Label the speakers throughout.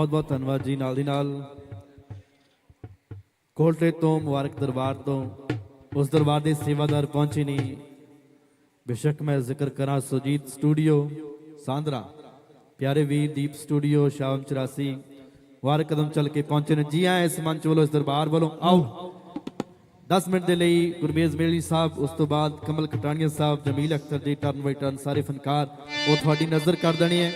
Speaker 1: ਬਹੁਤ ਬਹੁਤ ਧੰਨਵਾਦ ਜੀ ਨਾਲ ਦੀ ਨਾਲ। ਕੋਲਟੇ ਤੋਂ, ਮੁਬਾਰਕ ਦਰਬਾਰ ਤੋਂ, ਉਸ ਦਰਬਾਰ ਦੇ ਸੇਵਾਦਾਰ ਪਹੁੰਚੇ ਨੇ। ਬੇਸ਼ੱਕ ਮੈਂ ਜ਼ਿਕਰ ਕਰਾਂ ਸੁਜੀਤ ਸਟੂਡੀਓ ਸਾਂਦਰਾ। ਪਿਆਰੇ ਵੀਰ ਦੀਪ ਸਟੂਡੀਓ, ਸ਼ਾਮ 84 ਵਾਰ ਕਦਮ ਚੱਲ ਕੇ ਪਹੁੰਚੇ ਨੇ। ਜੀ ਆਏ ਇਸ ਮੰਚ ਵੱਲੋਂ, ਇਸ ਦਰਬਾਰ ਵੱਲੋਂ। ਆਓ। 10 ਮਿੰਟ ਦੇ ਲਈ ਗੁਰਮੇਜ਼ ਮੇਲੀ ਸਾਹਿਬ, ਉਸ ਤੋਂ ਬਾਅਦ ਕਮਲ ਕਟਾਣੀਆ ਸਾਹਿਬ, ਜਮੀਲ ਅਖਤਰ ਜੀ ਟਰਨ ਬਾਈ ਟਰਨ ਸਾਰੇ ਫਨਕਾਰ ਉਹ ਤੁਹਾਡੀ ਨਜ਼ਰ ਕਰ ਦੇਣੀ ਹੈ।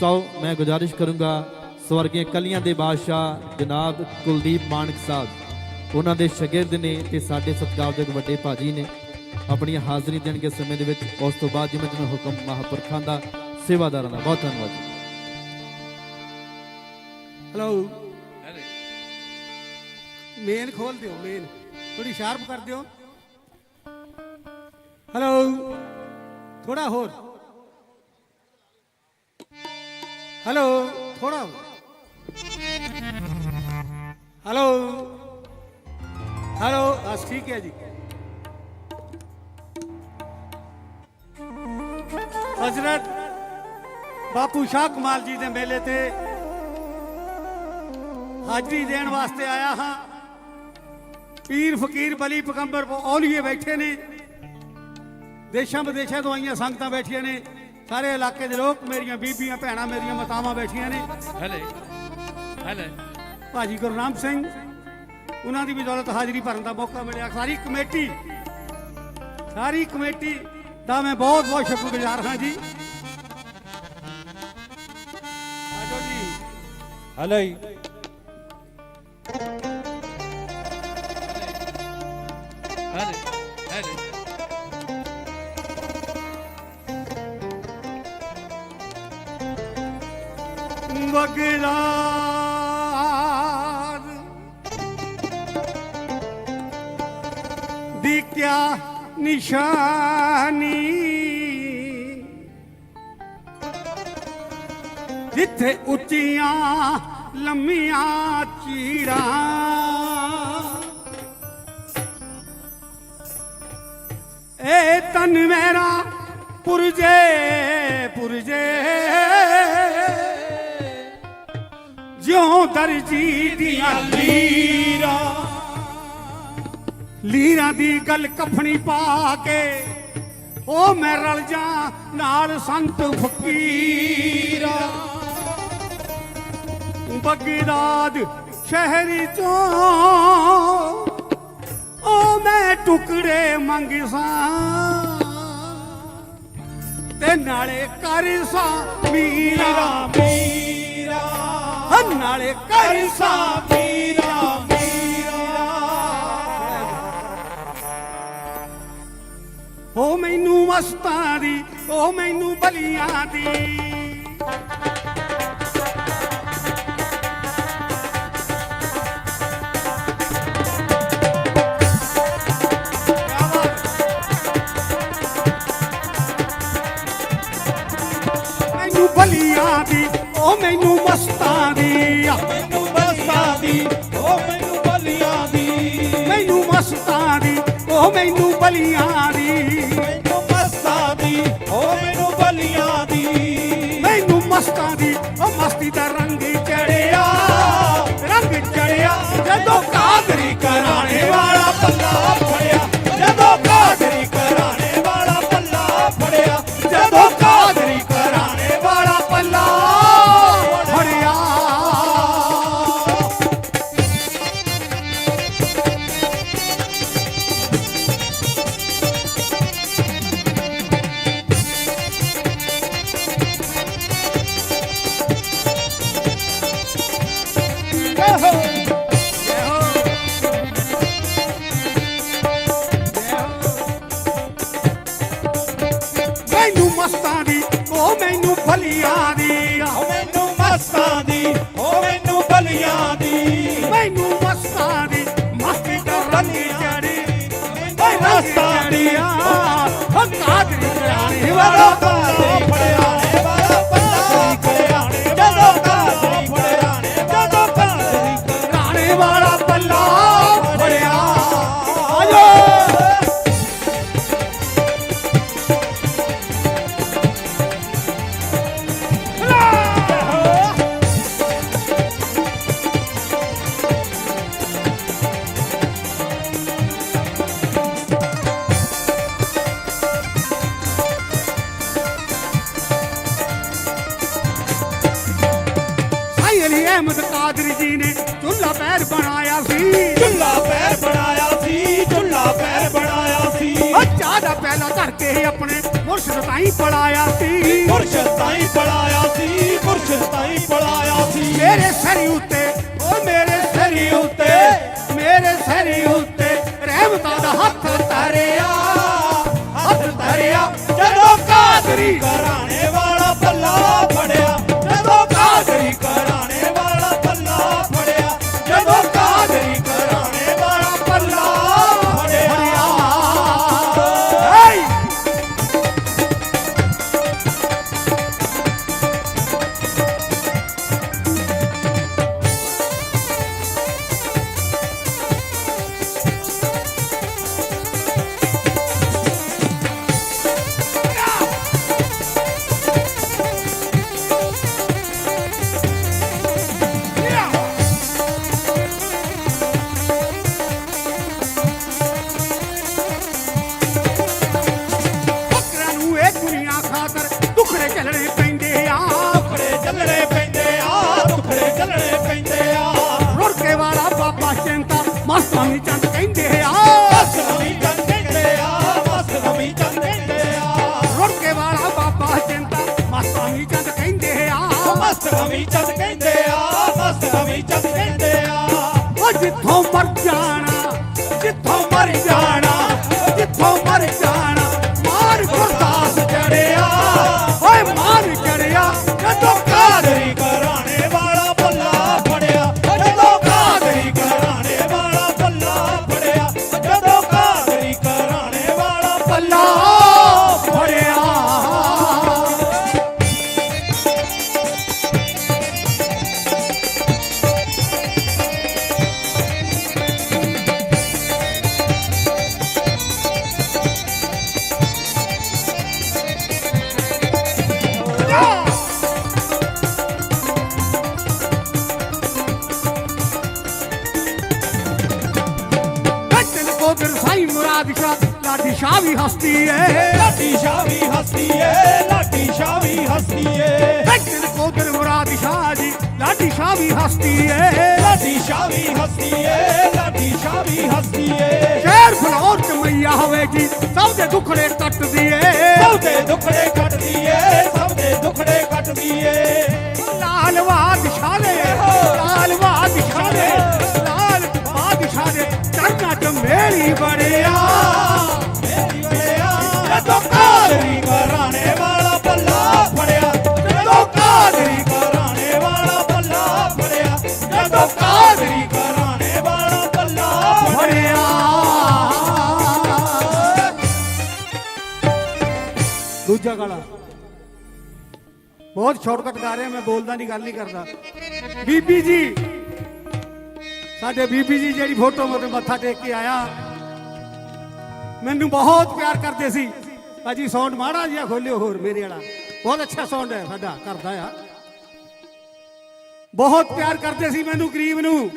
Speaker 1: ਸੋ ਮੈਂ ਗੁਜ਼ਾਰਿਸ਼ ਕਰੂੰਗਾ ਸਵਰਗੀ ਕਲੀਆਂ ਦੇ ਬਾਦਸ਼ਾਹ ਜਨਾਬ ਕੁਲਦੀਪ ਮਾਨਕ ਸਾਹਿਬ ਉਹਨਾਂ ਦੇ ਸ਼ਾਗਿਰਦ ਨੇ ਤੇ ਸਾਡੇ ਸਤਿਕਾਰਯੋਗ ਵੱਡੇ ਭਾਜੀ ਨੇ ਆਪਣੀ ਹਾਜ਼ਰੀ ਦੇਣਗੇ ਸਮੇਂ ਦੇ ਵਿੱਚ। ਉਸ ਤੋਂ ਬਾਅਦ ਜਿਵੇਂ ਜਿਵੇਂ ਹੁਕਮ ਮਹਾਂਪੁਰਖਾਂ ਦਾ ਸੇਵਾਦਾਰਾਂ ਦਾ ਬਹੁਤ ਧੰਨਵਾਦ ਜੀ।
Speaker 2: ਹੈਲੋ ਮੇਨ ਖੋਲ ਦਿਓ ਮੇਨ ਥੋੜੀ ਸ਼ਾਰਪ ਕਰ ਦਿਓ। ਹੈਲੋ ਥੋੜਾ ਹੋਰ। ਹੈਲੋ ਥੋੜਾ ਹੋਰ। ਹੈਲੋ। ਹੈਲੋ, ਬਸ ਠੀਕ ਹੈ ਜੀ। ਹਜ਼ਰਤ ਬਾਪੂ ਸ਼ਾਹ ਕਮਾਲ ਜੀ ਦੇ ਮੇਲੇ ਤੇ ਹਾਜ਼ਰੀ ਦੇਣ ਵਾਸਤੇ ਆਇਆ ਹਾਂ। ਪੀਰ ਫਕੀਰ ਬਲੀ ਪੈਗੰਬਰ ਔਲੀਏ ਬੈਠੇ ਨੇ। ਦੇਸ਼ਾਂ ਵਿਦੇਸ਼ਾਂ ਤੋਂ ਆਈਆਂ ਸੰਗਤਾਂ ਬੈਠੀਆਂ ਨੇ। ਸਾਰੇ ਇਲਾਕੇ ਦੇ ਲੋਕ, ਮੇਰੀਆਂ ਬੀਬੀਆਂ, ਭੈਣਾਂ, ਮੇਰੀਆਂ ਮਾਤਾਵਾਂ ਬੈਠੀਆਂ ਨੇ।
Speaker 3: ਹਲੇ। ਹਲੇ।
Speaker 2: ਭਾਜੀ ਗੁਰਨਾਮ ਸਿੰਘ ਉਹਨਾਂ ਦੀ ਵੀ ਦੌਲਤ ਹਾਜ਼ਰੀ ਭਰਨ ਦਾ ਮੌਕਾ ਮਿਲਿਆ। ਸਾਰੀ ਕਮੇਟੀ ਸਾਰੀ ਕਮੇਟੀ ਦਾ ਮੈਂ ਬਹੁਤ ਬਹੁਤ ਸ਼ੁਕਰਗੁਜ਼ਾਰ ਹਾਂ ਜੀ। ਆਜੋ ਜੀ।
Speaker 4: ਹਲੋ
Speaker 3: ਹਲੇ ਹਲੇ।
Speaker 2: ਬਗਦਾਦ ਨਿਸ਼ਾਨੀ। ਜਿੱਥੇ ਉੱਚੀਆਂ ਲੰਮੀਆਂ ਚੀਰਾਂ ਏ ਤਨ ਮੇਰਾ ਪੁਰਜੇ ਪੁਰਜੇ। ਜਿਉਂ ਦਰਜੀ ਦੀਆਂ ਲੀਰਾਂ ਲੀਰਾਂ ਦੀ ਗੱਲ ਕਫਣੀ ਪਾ ਕੇ ਉਹ ਮੈਂ ਰਲ ਜਾ ਨਾਲ ਸੰਤ ਫਕੀਰਾ। ਬਗਦਾਦ ਸ਼ਹਿਰ ਚੋਂ ਉਹ ਮੈਂ ਟੁਕੜੇ ਮੰਗਸਾਂ ਤੇ ਨਾਲੇ ਕਰ ਸਾ ਮੀਰਾ। ਮੀਰਾ ਨਾਲੇ ਕਰ ਸਾ ਮੀਰਾ ਮੀਰਾ। ਮਸਤਾਂ ਦੀ ਉਹ ਮੈਨੂੰ ਬਲੀਆਂ ਦੀ। ਮੈਨੂੰ ਬਲੀਆਂ ਦੀ ਉਹ ਮੈਨੂੰ ਮਸਤਾਂ ਦੀ
Speaker 4: ਮੈਨੂੰ ਮਸਤਾਂ ਦੀ ਉਹ ਮੈਨੂੰ ਬਲੀਆਂ ਦੀ।
Speaker 2: ਮੈਨੂੰ ਮਸਤਾਂ ਦੀ ਉਹ ਮੈਨੂੰ ਬਲੀਆਂ ਦੀ।
Speaker 4: ਮਸਤਾਂ ਦੀ ਉਹ
Speaker 2: ਮਸਤੀ ਦਾ ਰੰਗ ਚੜਿਆ ਰੰਗ ਚੜਿਆ ਜਦੋਂ ਕਾਦਰੀ ਮੈਨੂੰ ਮਸਤਾਂ ਦੀ ਉਹ ਮੈਨੂੰ ਫਲੀਆਂ ਦੀ।
Speaker 4: ਉਹ ਮੈਨੂੰ ਮਸਤਾਂ ਦੀ ਉਹ ਮੈਨੂੰ ਬਲੀਆਂ ਦੀ।
Speaker 2: ਮੈਨੂੰ ਮਸਤਾਂ ਦੀ ਮਸਤੀ
Speaker 4: ਓਏ ਮਸਤਾਂ ਦੀ। ਵਾਲਾ ਪੱਲਾ ਫੜਿਆ।
Speaker 2: ਅਲੀ ਅਹਿਮਦ ਕਾਦਰੀ ਜੀ ਨੇ ਚੁੱਲਾ ਪੈਰ ਬਣਾਇਆ ਸੀ।
Speaker 4: ਝੁੱਲਾ ਪੈਰ ਬਣਾਇਆ ਸੀ ਝੁੱਲਾ ਪੈਰ ਬਣਾਇਆ ਸੀ।
Speaker 2: ਉਹ ਚਾਹ ਦਾ ਪਹਿਲਾ ਧਰ ਕੇ ਆਪਣੇ ਮੁਰਸ਼ਦ ਤਾਈਂ ਪੜਾਇਆ ਸੀ।
Speaker 4: ਮੁਰਸ਼ਦ ਤਾਈਂ ਪੜਾਇਆ ਸੀ ਮੁਰਸ਼ਦ ਤਾਈਂ ਪੜਾਇਆ ਸੀ।
Speaker 2: ਮੇਰੇ ਸਰੀ ਉੱਤੇ ਓ ਮੇਰੇ ਸਰੀ ਉੱਤੇ ਮੇਰੇ ਸਰੀ ਉੱਤੇ ਰਹਿਮਤਾਂ ਦਾ ਹੱਥ ਤਰਿਆ ਹੱਥ ਤਰਿਆ ਜਦੋਂ ਕਾਦਰੀ ਮਸਤ
Speaker 4: ਨਵੀਂ ਚੰਦ ਕਹਿੰਦੇ ਆ
Speaker 2: ਮਸਤ
Speaker 4: ਨਵੀਂ ਚੰਦ ਕਹਿੰਦੇ ਆ।
Speaker 2: ਉਹ ਜਿੱਥੋਂ ਮਰ ਜਾਣਾ, ਜਿੱਥੋਂ ਮਰ ਜਾਣਾ, ਜਿੱਥੋਂ ਮਰ ਜਾਣਾ। ਕੋਦਰ ਸਾਈ ਮੁਰਾਦ ਸ਼ਾਹ ਲਾਡੀ ਸ਼ਾਹ ਵੀ ਹਸਤੀ ਏ।
Speaker 4: ਲਾਡੀ ਸ਼ਾਹ ਵੀ ਹਸਤੀ ਏ ਲਾਡੀ ਸ਼ਾਹ ਵੀ ਹਸਤੀ ਏ।
Speaker 2: ਕੱਟਲ ਕੋਦਰ ਮੁਰਾਦ ਸ਼ਾਹ ਜੀ ਲਾਡੀ ਸ਼ਾਹ ਵੀ ਹਸਤੀ ਏ।
Speaker 4: ਲਾਡੀ ਸ਼ਾਹ ਵੀ ਹਸਤੀ ਏ ਲਾਡੀ ਸ਼ਾਹ ਵੀ ਹਸਤੀ ਏ।
Speaker 2: ਸ਼ਹਿਰ ਫਲੌਰ ਚ ਮਈਆ ਹੋਵੇ ਜੀ ਸਭ ਦੇ ਦੁਖੜੇ ਕੱਟਦੀ ਏ।
Speaker 4: ਸਭ ਦੇ ਦੁਖੜੇ ਕੱਟਦੀ ਏ ਸਭ ਦੇ ਦੁਖੜੇ ਕੱਟਦੀ ਏ।
Speaker 2: ਲਾਲ ਬਾਦਸ਼ਾਹ ਦੇ ਲਾਲ ਬਾਦਸ਼ਾਹ ਦੇ ਮੇਰੀ ਬੜਿਆ
Speaker 4: ਮੇਰੀ ਵੜਿਆ ਜਦੋਂ ਕਾਦਰੀ ਘਰਾਣੇ ਵਾਲਾ ਬੱਲਾ ਫੜਿਆ, ਜਦੋਂ ਕਾਦਰੀ ਘਰਾਣੇ ਵਾਲਾ ਬੱਲਾ ਫੜਿਆ, ਜਦੋਂ ਕਾਦਰੀ ਘਰਾਣੇ ਵਾਲਾ ਬੱਲਾ ਫੜਿਆ।
Speaker 2: ਦੂਜਾ ਗਾਣਾ। ਬਹੁਤ ਸ਼ਾਰਟਕਟ ਗਾ ਰਿਹਾ, ਮੈਂ ਬੋਲਦਾ ਨਹੀਂ, ਗੱਲ ਨਹੀਂ ਕਰਦਾ। ਬੀਬੀ ਜੀ, ਸਾਡੇ ਬੀਬੀ ਜੀ ਜਿਹੜੀ ਫੋਟੋ ਮਤੇ ਮੱਥਾ ਟੇਕ ਕੇ ਆਇਆ ਮੈਨੂੰ ਬਹੁਤ ਪਿਆਰ ਕਰਦੇ ਸੀ। ਭਾਜੀ ਸਾਊਂਡ ਮਾੜਾ ਜਿਹਾ ਖੋਲਿਓ ਹੋਰ, ਮੇਰੇ ਵਾਲਾ। ਬਹੁਤ ਅੱਛਾ ਸਾਊਂਡ ਹੈ ਸਾਡਾ ਕਰਦਾ ਆ। ਬਹੁਤ ਪਿਆਰ ਕਰਦੇ ਸੀ ਮੈਨੂੰ ਗਰੀਬ ਨੂੰ।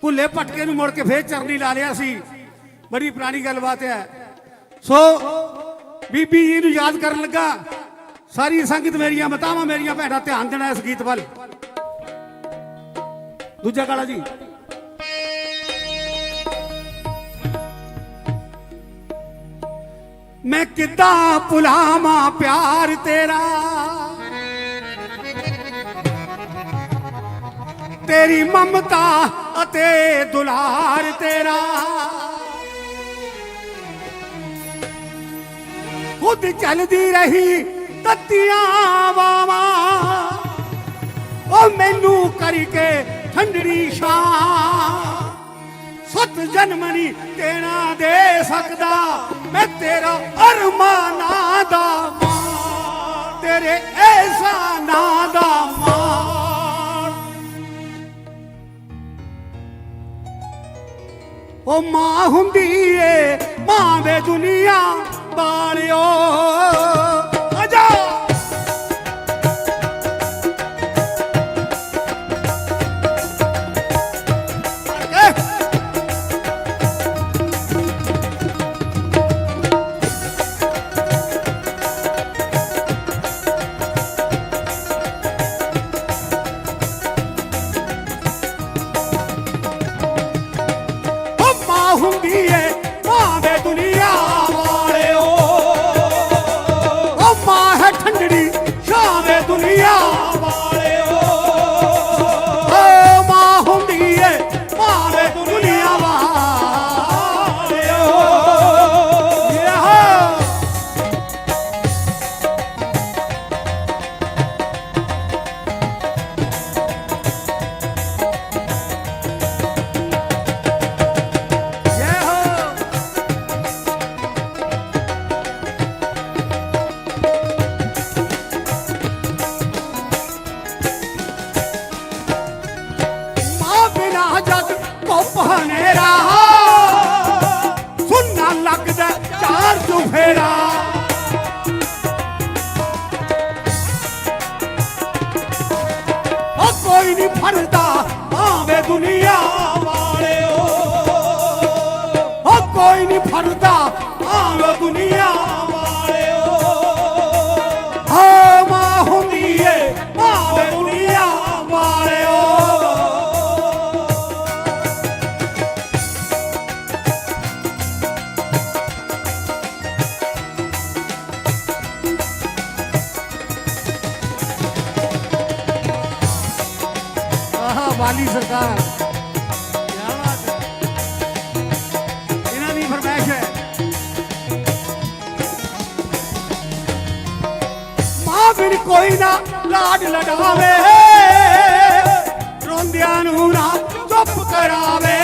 Speaker 2: ਭੁੱਲੇ ਭਟਕੇ ਨੂੰ ਮੁੜ ਕੇ ਫੇਰ ਚਰਨੀ ਲਾ ਲਿਆ ਸੀ। ਬੜੀ ਪੁਰਾਣੀ ਗੱਲਬਾਤ ਹੈ। ਸੋ, ਬੀਬੀ ਜੀ ਨੂੰ ਯਾਦ ਕਰਨ ਲੱਗਾ। ਸਾਰੀ ਸੰਗਤ ਮੇਰੀਆਂ ਮਤਾਵਾਂ ਮੇਰੀਆਂ ਭੈਣਾਂ ਧਿਆਨ ਦੇਣਾ ਇਸ ਗੀਤ ਵੱਲ। ਦੂਜਾ ਕਾਲਾ ਜੀ। ਮੈਂ ਕਿੱਦਾਂ ਭੁਲਾਵਾਂ ਪਿਆਰ ਤੇਰਾ? ਤੇਰੀ ਮਮਤਾ ਅਤੇ ਦੁਲਾਰ ਤੇਰਾ। ਖੁਦ ਚੱਲਦੀ ਰਹੀ ਤੱਤੀਆਂ ਵਾਵਾ। ਉਹ ਮੈਨੂੰ ਕਰਕੇ ਠੰਡੜੀ ਛਾਂ। ਸਤ ਜਨਮ ਨਹੀਂ ਦੇਣਾ ਦੇ ਸਕਦਾ। ਮੈਂ ਤੇਰਾ ਅਰਮਾਨਾਂ ਦਾ ਮਾਣ ਤੇਰੇ ਐਸਾ ਨਾਂ ਦਾ ਮਾਣ ਉਹ ਮਾਂ ਹੁੰਦੀ ਏ, ਮਾਂ ਦੇ ਦੁਨੀਆ ਬਾਲਿਓ ਮਾਂ ਕੋਈ ਨਾ ਲਾਡ ਲਡਾਵੇ। ਰੋਂਦਿਆਂ ਨੂੰ ਨਾ ਚੁੱਪ ਕਰਾਵੇ।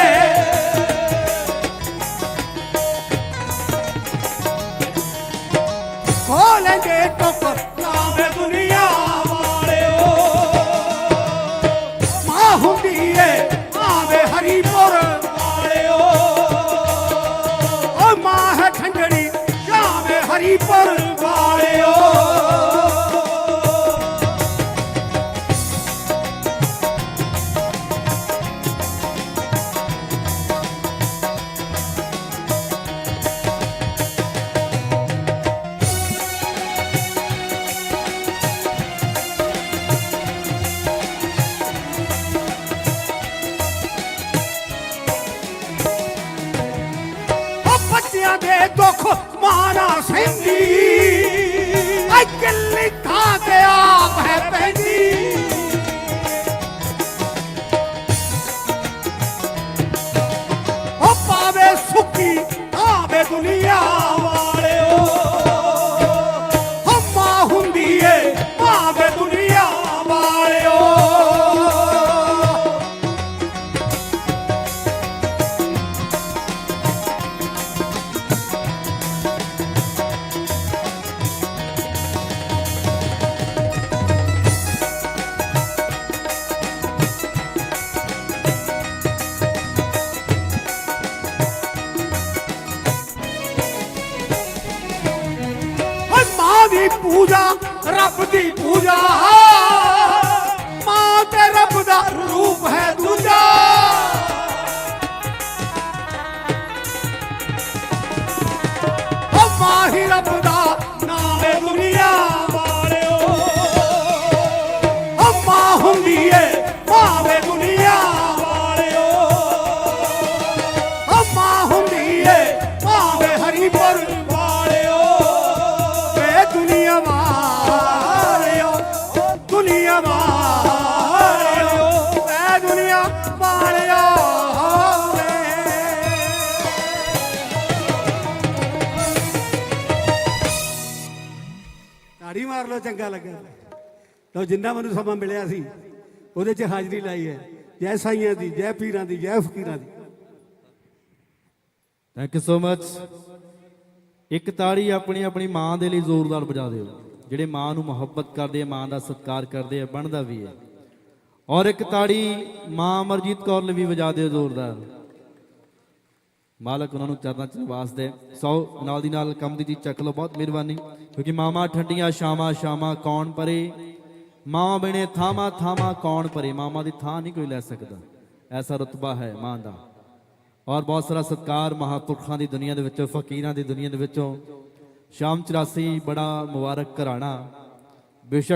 Speaker 2: ਖੋਲਣਗੇ ਟੁੱਪ
Speaker 4: ਆਵੇ ਦੁਨੀਆ ਵਾਲਿਓ।
Speaker 2: ਮਾਂ ਹੁੰਦੀ ਏ, ਆਵੇ ਹਰੀਪੁਰ
Speaker 4: ਵਾਲਿਓ।
Speaker 2: ਓ ਮਾਂ ਹੈ ਠੰਡੜੀ, ਜਾਵੇ ਹਰੀਪੁਰ। ਬੱਚਿਆਂ ਦੇ ਦੁੱਖ ਮਾਣਾ ਸਹਿੰਦੀ। ਐ ਕਿੱਲੀ ਥਾਂ ਤੇ ਆਪ ਹੈ ਪੈਂਦੀ। ਓ ਪਾਵੇ ਸੁੱਕੀ ਆਵੇ ਦੁਨੀਆ। ਤਾੜੀ ਲਓ, ਚੰਗਾ ਲੱਗਾ। ਲਓ, ਜਿੰਨਾ ਮੈਨੂੰ ਸਮਾਂ ਮਿਲਿਆ ਸੀ, ਉਹਦੇ 'ਚ ਹਾਜ਼ਰੀ ਲਾਈ ਹੈ। ਜੈ ਸਾਈਆਂ ਦੀ, ਜੈ ਪੀਰਾਂ ਦੀ, ਜੈ ਫਕੀਰਾਂ ਦੀ।
Speaker 1: ਥੈਂਕ ਯੂ ਸੋ ਮਚ ਇੱਕ ਤਾੜੀ ਆਪਣੀ ਆਪਣੀ ਮਾਂ ਦੇ ਲਈ ਜ਼ੋਰਦਾਰ ਵਜਾ ਦਿਓ। ਜਿਹੜੇ ਮਾਂ ਨੂੰ ਮੁਹੱਬਤ ਕਰਦੇ ਆ, ਮਾਂ ਦਾ ਸਤਿਕਾਰ ਕਰਦੇ ਆ, ਬਣਦਾ ਵੀ ਹੈ। ਔਰ ਇੱਕ ਤਾੜੀ ਮਾਂ ਅਮਰਜੀਤ ਕੌਰ ਲਈ ਵੀ ਵਜਾ ਦਿਓ ਜ਼ੋਰਦਾਰ। ਮਾਲਕ ਉਹਨਾਂ ਨੂੰ ਚਰਨਾਂ ਚ ਨਿਵਾਸ ਦੇ। ਸੌ ਨਾਲ ਦੀ ਨਾਲ ਕੰਮ ਦੀ ਚੀਜ਼ ਚੱਕ ਲਓ, ਬਹੁਤ ਮਿਹਰਬਾਨੀ। ਕਿਉਂਕਿ ਮਾਮਾ ਠੰਡੀਆਂ ਸ਼ਾਮਾਂ ਸ਼ਾਮਾਂ ਕੌਣ ਪਰੇ? ਮਾਂ ਬਿਨੇ ਥਾਵਾਂ ਥਾਵਾਂ, ਕੌਣ ਪਰੇ? ਮਾਮਾ ਦੀ ਥਾਂ ਨਹੀਂ ਕੋਈ ਲੈ ਸਕਦਾ। ਐਸਾ ਰਤਬਾ ਹੈ ਮਾਂ ਦਾ। ਔਰ ਬਹੁਤ ਸਾਰਾ ਸਤਕਾਰ ਮਹਾਪੁਰਖਾਂ ਦੀ ਦੁਨੀਆ ਦੇ ਵਿੱਚੋਂ, ਫਕੀਰਾਂ ਦੀ ਦੁਨੀਆ ਦੇ ਵਿੱਚੋਂ। ਸ਼ਾਮ 84 ਬੜਾ ਮੁਬਾਰਕ ਘਰਾਣਾ। ਬੇਸ਼ੱਕ